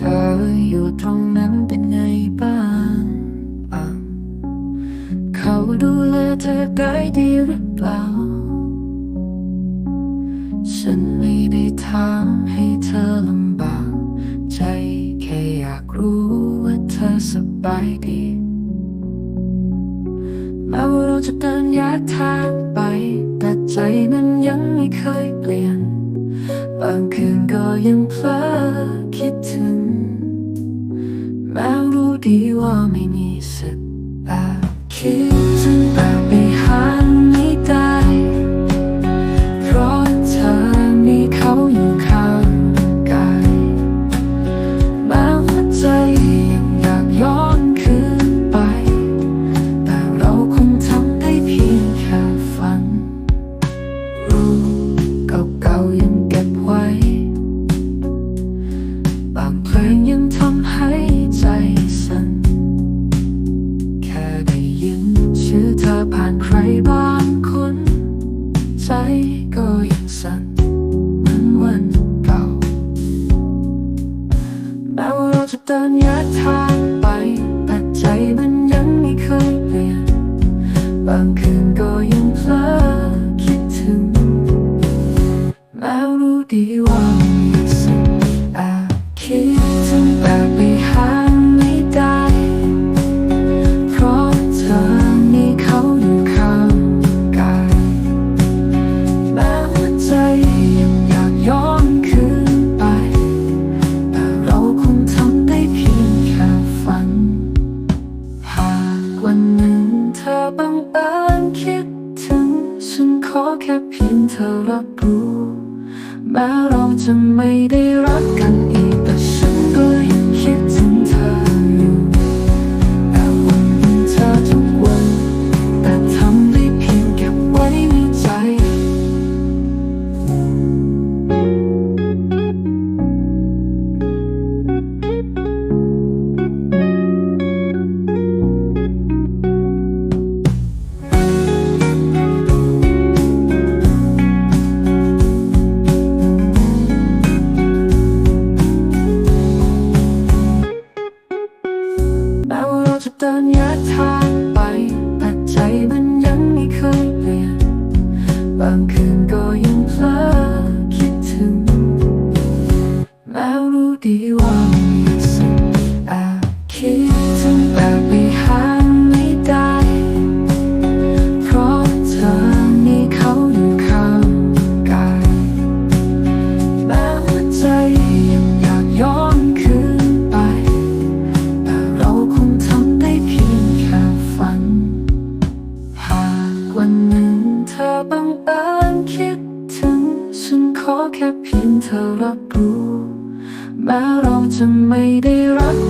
ธออยู่ตรงนั้นเป็นไงบ้างเขาดูแลเธอได้ดีหรือเปล่า ฉันไม่ได้ถามให้เธอลำบาก ใจแค่อยากรู้ว่าเธอสบายดีแม้ว่าเราจะเดินยากทางไป แต่ใจนั้นยังไม่เคยเปลี่ยน บางคืนก็ยังเพลอคิดถึง คิดถึงแบบนี้ เดินยะทางไปแต่ใจมันยังไม่เคยเปลี่ยน บางคืนก็ยังเพลอคิดถึงแม้รู้ดีว่า วันหนึ่งเธอบังเอิญคิดถึง ฉันขอแค่เพียงเธอรับรู้แม้เราจะไม่ได้รักกันอีก เดินยาทางไปแต่ใจมันยังไม่เคยเปลี่ยนบางคืนก็ยังเพลอคิดถึงแม้รู้ดีว่า ธอบังเอิญคิดถึง ฉันขอแค่เพียงเธอรับรู้ แม้เราจะไม่ได้รัก